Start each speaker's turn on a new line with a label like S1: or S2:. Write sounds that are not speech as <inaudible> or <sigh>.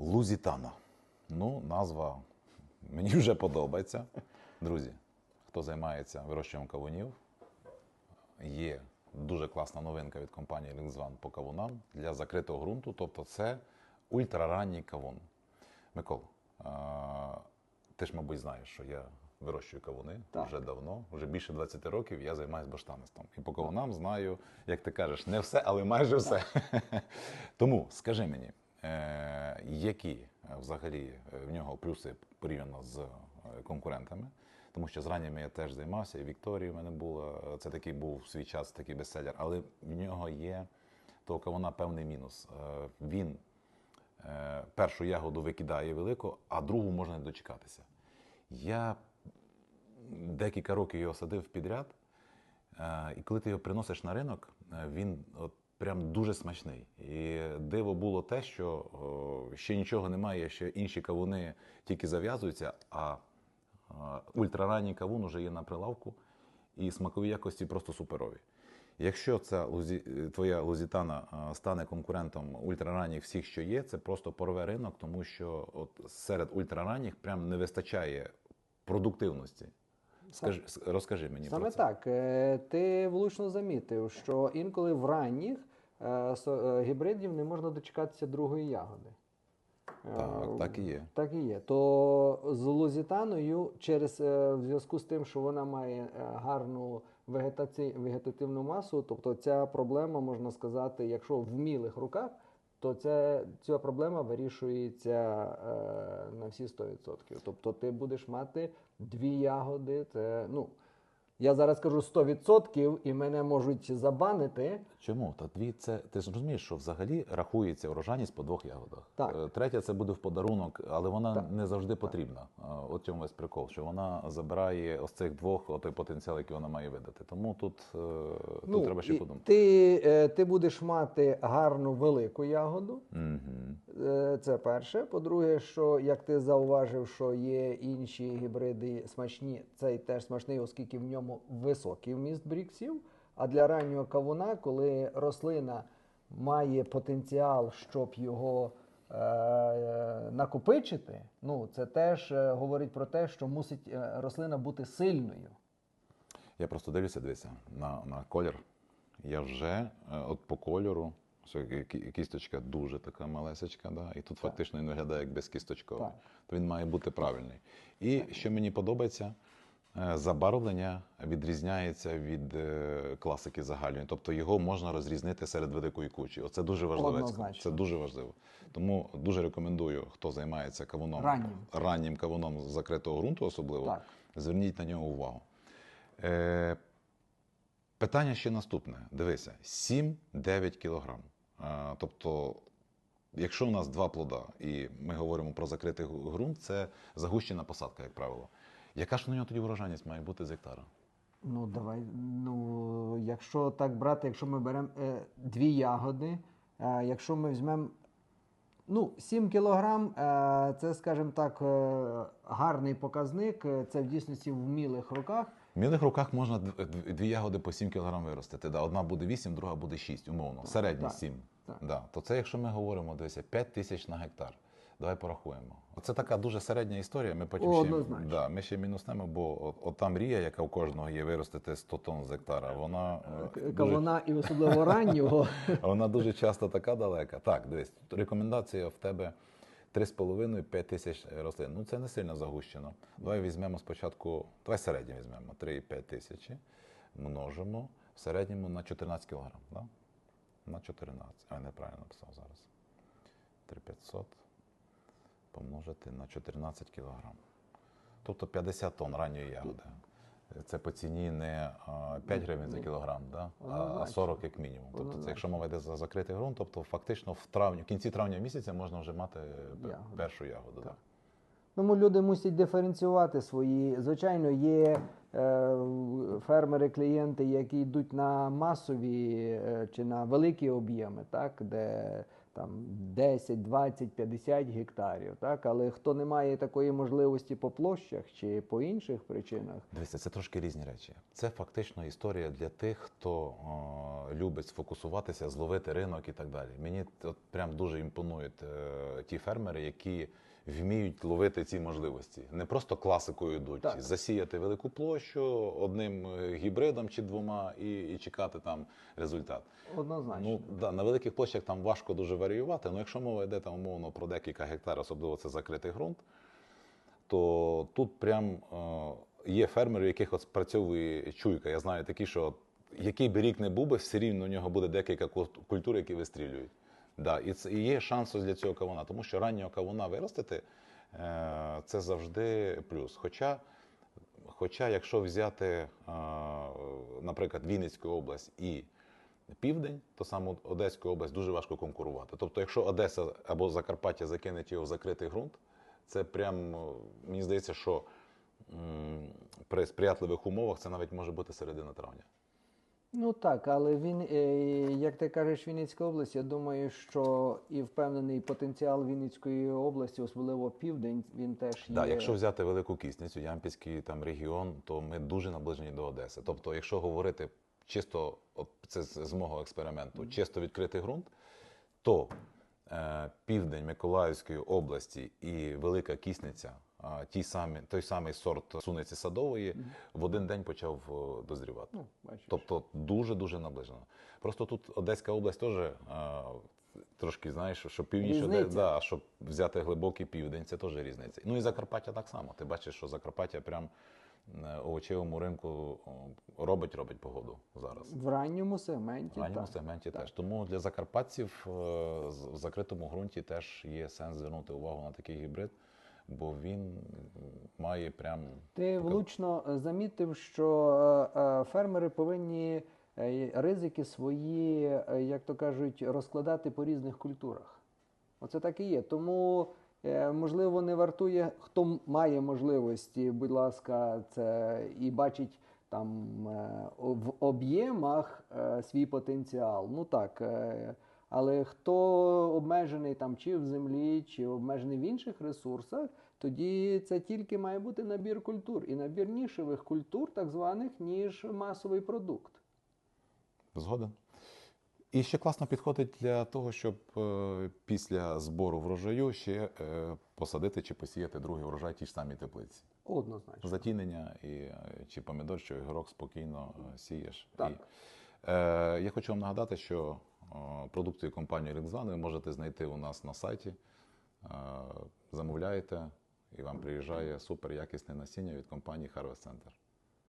S1: Лузітана. Ну, назва мені вже подобається. Друзі, хто займається вирощуванням кавунів, є дуже класна новинка від компанії Лінзван по кавунам для закритого ґрунту. Тобто це ультраранній кавун. Микол, ти ж, мабуть, знаєш, що я вирощую кавуни
S2: Так.
S1: вже давно, вже більше 20 років я займаюся баштанистом. І по кавунам знаю, як ти кажеш, не все, але майже все. Тому скажи мені, е, які е, взагалі е, в нього плюси порівняно з е, конкурентами? Тому що з ранніми я теж займався, і Вікторія в мене була. е, Це такий був в свій час такий бестселер. Але в нього є того кавуна певний мінус. Він першу ягоду викидає велику, а другу можна не дочекатися. Я декілька років його садив підряд, і коли ти його приносиш на ринок, він от прям дуже смачний. І диво було те, що ще нічого немає, ще інші кавуни тільки зав'язуються, а е, ультраранній кавун уже є на прилавку, і смакові якості просто суперові. Якщо ця лузі, е, твоя лузітана е, стане конкурентом ультраранніх всіх, що є, це просто порве ринок, тому що от серед ультраранніх прям не вистачає продуктивності. Скажи, розкажи мені
S2: Саме
S1: про це.
S2: так. Е, Ти влучно замітив, що інколи в ранніх е, е, гібридів не можна дочекатися другої ягоди.
S1: Так,
S2: Е,
S1: так і є.
S2: Так і є. То з лозітаною, через е, в зв'язку з тим, що вона має е, гарну вегетаці... вегетативну масу, тобто ця проблема, можна сказати, якщо в вмілих руках, то ця, ця проблема вирішується е, на всі 100%. Тобто ти будеш мати дві ягоди. Це, ну, я зараз кажу 100% і мене можуть забанити.
S1: Чому? Та дві це ти ж розумієш, що взагалі рахується урожайність по двох ягодах.
S2: Так.
S1: Е, Третя це буде в подарунок, але вона
S2: Так.
S1: не завжди потрібна. Е, От цьому весь прикол, що вона забирає ось цих двох той потенціал, який вона має видати. Тому тут, е, тут треба ще
S2: Ну,
S1: подумати.
S2: Ти, ти будеш мати гарну велику ягоду.
S1: Угу.
S2: Це перше. По-друге, що як ти зауважив, що є інші гібриди смачні, цей теж смачний, оскільки в ньому високий вміст бріксів. А для раннього кавуна, коли рослина має потенціал, щоб його е, накопичити, ну це теж е, говорить про те, що мусить е, рослина бути сильною.
S1: Я просто дивлюся, дивися на, на колір. Я вже е, от по кольору, кісточка дуже така малесечка, да? і тут фактично він виглядає як безкісточковий. То він має бути правильний. І що мені подобається, забарвлення відрізняється від е, класики загальної. Тобто його можна розрізнити серед великої кучі. Оце дуже важливо. Це дуже важливо. Тому дуже рекомендую, хто займається кавуном
S2: Раннім.
S1: раннім кавуном з закритого ґрунту, особливо,
S2: Так.
S1: зверніть на нього увагу. Е, питання ще наступне. Дивися: 7-9 кілограм. Е, тобто, якщо у нас два плода, і ми говоримо про закритий ґрунт, це загущена посадка, як правило. Яка ж на нього тоді врожайність має бути з гектара?
S2: Ну, давай. Ну, якщо так брати, якщо ми беремо е, дві ягоди, е, якщо ми візьмемо ну, 7 кілограм, е, це, скажімо так, е, гарний показник. Е, Це в дійсності в вмілих руках.
S1: В мілих руках можна дв- дв- дві ягоди по 7 кг виростити. Да, одна буде 8, друга буде 6, умовно. Середній
S2: так,
S1: 7.
S2: так.
S1: Да. То це, якщо ми говоримо, дивися, 5 тисяч на гектар. Давай порахуємо. Оце така дуже середня історія. Ми потім
S2: О,
S1: ще, да, ми ще мінуснемо, бо от, от та мрія, яка у кожного є виростити 100 тонн з гектара, вона, е, дуже,
S2: і особливо раннього. <laughs>
S1: вона дуже часто така далека. Так, дивись, рекомендація в тебе 3,5-5 тисяч рослин. Ну це не сильно загущено. Давай візьмемо спочатку, давай середнє візьмемо 3,5 тисячі, множимо в середньому на 14 кг. Да? На 14. А я неправильно написав зараз. 3500 помножити на 14 кг. Тобто 50 тонн ранньої ягоди. Це по ціні не 5 гривень за кілограм, да? а- а 40 як мінімум. Тобто, це якщо мова йде за закритий ґрунт, тобто фактично в травні, в кінці травня місяця можна вже мати першу ягоду. Да.
S2: Тому люди мусять диференціювати свої. Звичайно, є е, фермери, клієнти, які йдуть на масові е, чи на великі об'єми, так, де там 10, 20, 50 гектарів. Так? Але хто не має такої можливості по площах чи по інших причинах,
S1: Дивіться, це трошки різні речі. Це фактично історія для тих, хто о, любить сфокусуватися, зловити ринок і так далі. Мені от прям дуже імпонують е, ті фермери, які вміють ловити ці можливості. Не просто класикою йдуть,
S2: Так.
S1: засіяти велику площу одним е, гібридом чи двома і, і чекати там результат.
S2: однозначно.
S1: Ну да, на великих площах там важко дуже варіювати. але якщо мова йде там умовно про декілька гектарів, особливо це закритий ґрунт, то тут прям е, є фермери, у яких от спрацьовує чуйка. Я знаю такі, що який би рік не був би, все рівно у нього буде декілька культур, які вистрілюють. Да, і це і є шанс для цього кавуна, тому що раннього кавуна виростити е, це завжди плюс. Хоча, хоча якщо взяти, е, наприклад, Вінницьку область і південь, то саме Одеську область дуже важко конкурувати. Тобто, якщо Одеса або Закарпаття закинуть його в закритий ґрунт, це прям е, мені здається, що при сприятливих умовах це навіть може бути середина травня.
S2: Ну так, але він, е, як ти кажеш, Вінницька область, я думаю, що і впевнений потенціал Вінницької області, особливо південь, він теж є.
S1: Да, якщо взяти велику кісницю, Ямпільський там регіон, то ми дуже наближені до Одеси. Тобто, якщо говорити чисто, от це з мого експерименту, чисто відкритий ґрунт, то е, південь Миколаївської області і Велика Кісниця, ті самі, той самий сорт суниці садової, в один день почав е, дозрівати.
S2: Ну, бачиш.
S1: Тобто дуже дуже наближено. Просто тут Одеська область теж е, трошки знаєш, що північ
S2: Різниця.
S1: Да, щоб взяти глибокий південь, це теж різниця. Ну і Закарпаття так само. Ти бачиш, що Закарпаття прям на овочевому ринку робить робить погоду зараз.
S2: В ранньому сегменті.
S1: В ранньому
S2: так.
S1: сегменті
S2: так.
S1: теж. Тому для закарпатців е, в закритому ґрунті теж є сенс звернути увагу на такий гібрид, бо він має прям
S2: Ти влучно е, замітив, що е, е, фермери повинні ризики свої, як то кажуть, розкладати по різних культурах. Оце так і є. Тому, можливо, не вартує, хто має можливості, будь ласка, це і бачить там в об'ємах свій потенціал. Ну так. Але хто обмежений там чи в землі, чи обмежений в інших ресурсах, тоді це тільки має бути набір культур і набір нішевих культур, так званих, ніж масовий продукт.
S1: Згоден. І ще класно підходить для того, щоб е, після збору врожаю ще е, посадити чи посіяти другий врожай ті ж самі теплиці.
S2: Однозначно.
S1: Затінення і е, чи помідор, чи огірок спокійно е, сієш.
S2: Так.
S1: І, е, я хочу вам нагадати, що продукцію компанії Рінзан ви можете знайти у нас на сайті. Замовляєте, і вам приїжджає супер якісне насіння від компанії Harvest Center.